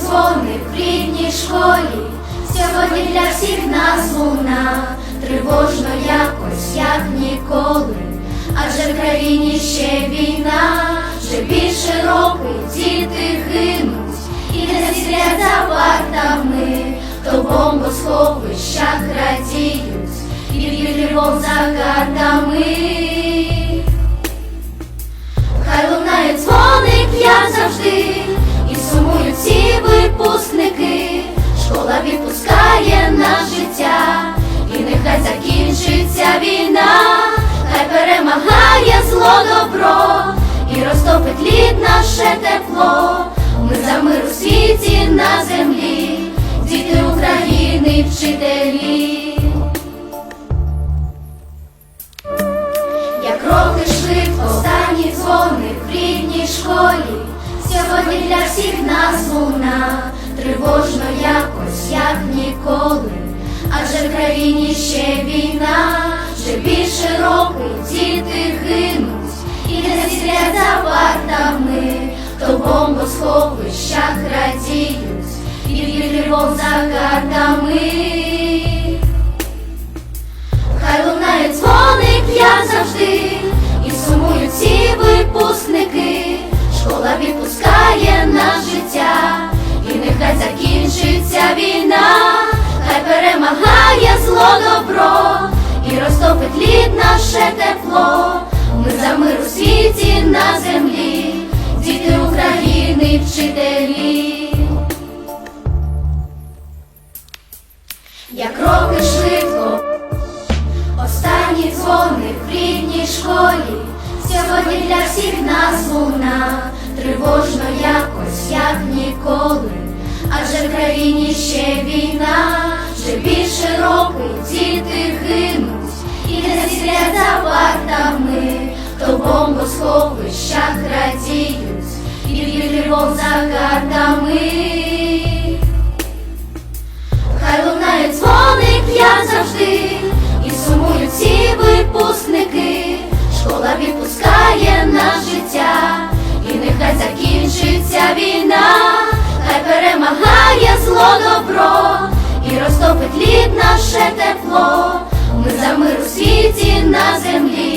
Дзвоник в рідній школі, сьогодні для всіх нас луна, тривожно якось, як ніколи, адже в країні ще війна, вже більше року діти гинуть, і не сидять за партами, то бомбосховищах радіють, і від тривог за картами. Перемагає добро, і розтопить лід наше тепло. Ми за мир у світі на землі, діти України, вчителі. Як роки швидко, останній дзвоник в рідній школі, сьогодні для всіх нас луна, тривожно якось, як ніколи, адже в країні ще війна, вже більше року діти гинуть, і не сидять за партами, то бомбосховищах радіють, і від тривог за картами. Хай лунає дзвоник, як завжди, і сумують всі випускники. Школа відпускає на життя, і нехай закінчиться війна, хай перемагає зло добро, наше тепло. Ми за мир у світі на землі, діти України, вчителі. Як роки швидко. Останній дзвоник в рідній школі, сьогодні для всіх нас луна, тривожно якось, як ніколи, адже в країні ще війна, вже більше року діти гинуть, і не сидять за то бомбосховищах радіють, і від тривог за картами. Хай лунає дзвоник, як завжди, і сумують всі випускники. Школа відпускає на життя, і нехай закінчиться війна, хай перемагає зло добро, і розтопить лід наше тепло. На землі,